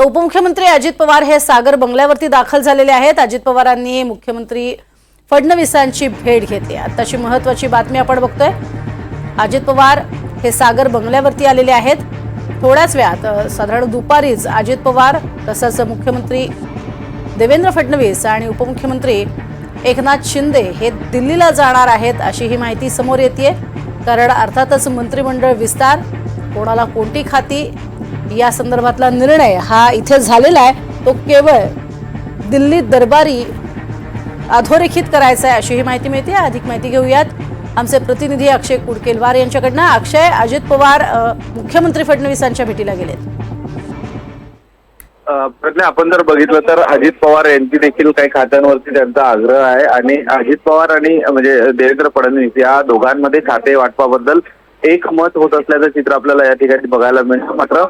तर उपमुख्यमंत्री अजित पवार हे सागर बंगल्यावरती दाखल झालेले आहेत. अजित पवारांनी मुख्यमंत्री फडणवीसांची भेट घेतली आताची महत्वाची बातमी आपण बघतोय. अजित पवार हे सागर बंगल्यावरती आलेले आहेत. थोड्याच वेळात साधारण दुपारीच अजित पवार तसंच मुख्यमंत्री देवेंद्र फडणवीस आणि उपमुख्यमंत्री एकनाथ शिंदे हे दिल्लीला जाणार आहेत अशी ही माहिती समोर येते कारण अर्थातच मंत्रिमंडळ विस्तार कोणाला कोणती खाती या संदर्भातला निर्णय हा इथे झालेला आहे. तो केवळ दिल्लीत दरबारी अधोरेखित करायचा आहे अशीही माहिती मिळते. अधिक माहिती घेऊयात. आमचे प्रतिनिधी अक्षय कुडकेलवार यांच्याकडनं. अक्षय अजित पवार मुख्यमंत्री फडणवीसांच्या भेटीला गेलेत. प्रज्ञा आपण जर बघितलं तर अजित पवार यांची देखील काही खात्यांवरती त्यांचा आग्रह आहे आणि अजित पवार आणि म्हणजे देवेंद्र फडणवीस या दोघांमध्ये खाते वाटपाबद्दल एक मत होत असल्याचं चित्र आपल्याला या ठिकाणी बघायला मिळतं. मात्र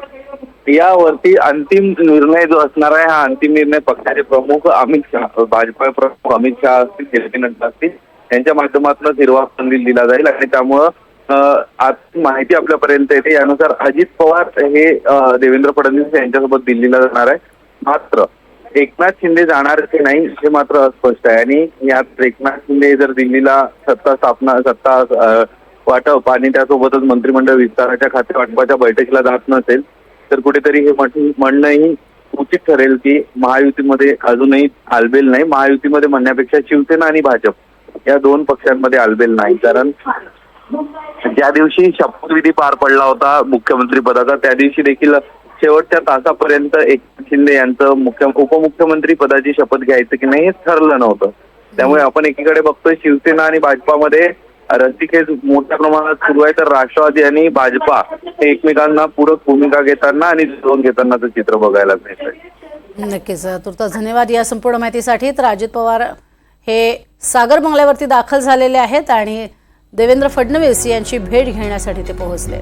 यावरती अंतिम निर्णय जो असणार आहे हा अंतिम निर्णय पक्षाचे प्रमुख अमित शहा भाजपा प्रमुख अमित शहा असतील जे पी नड्डा असतील यांच्या माध्यमातून हिरवा संदेश दिला जाईल आणि त्यामुळं आज माहिती आपल्यापर्यंत येते. यानुसार अजित पवार हे देवेंद्र फडणवीस यांच्यासोबत दिल्लीला जाणार आहे. मात्र एकनाथ शिंदे जाणार की नाही हे मात्र अस्पष्ट आहे. आणि यात एकनाथ शिंदे जर दिल्लीला सत्ता स्थापना सत्ता वाटप आणि त्यासोबतच मंत्रिमंडळ विस्ताराच्या खाते वाटपाच्या बैठकीला जात नसेल तर कुठेतरी हे म्हणणंही उचित ठरेल की महायुतीमध्ये अजूनही आलबेल नाही. महायुतीमध्ये म्हणण्यापेक्षा शिवसेना आणि भाजप या दोन पक्षांमध्ये आलबेल नाही. कारण ज्या दिवशी शपथविधी पार पडला होता मुख्यमंत्री पदाचा त्या दिवशी देखील शेवटच्या तासापर्यंत एकनाथ शिंदे यांचं मुख्य उपमुख्यमंत्री पदाची शपथ घ्यायचं की नाही हे ठरलं नव्हतं. त्यामुळे आपण एकीकडे बघतोय शिवसेना आणि भाजपामध्ये रस्तिखेच मोठ्या प्रमाणात सुरू आहे. तर राष्ट्रवादी आणि भाजपा एकमेकांना पूरक भूमिका घेताना आणि जोडून घेतानाचं चित्र बघायला मिळतं नक्कीच तुर्तास धन्यवाद. या संपूर्ण माहितीसाठी तर अजित पवार हे सागर बंगल्यावरती दाखल झालेले आहेत आणि देवेंद्र फडणवीस यांची भेट घेण्यासाठी ते पोहोचले.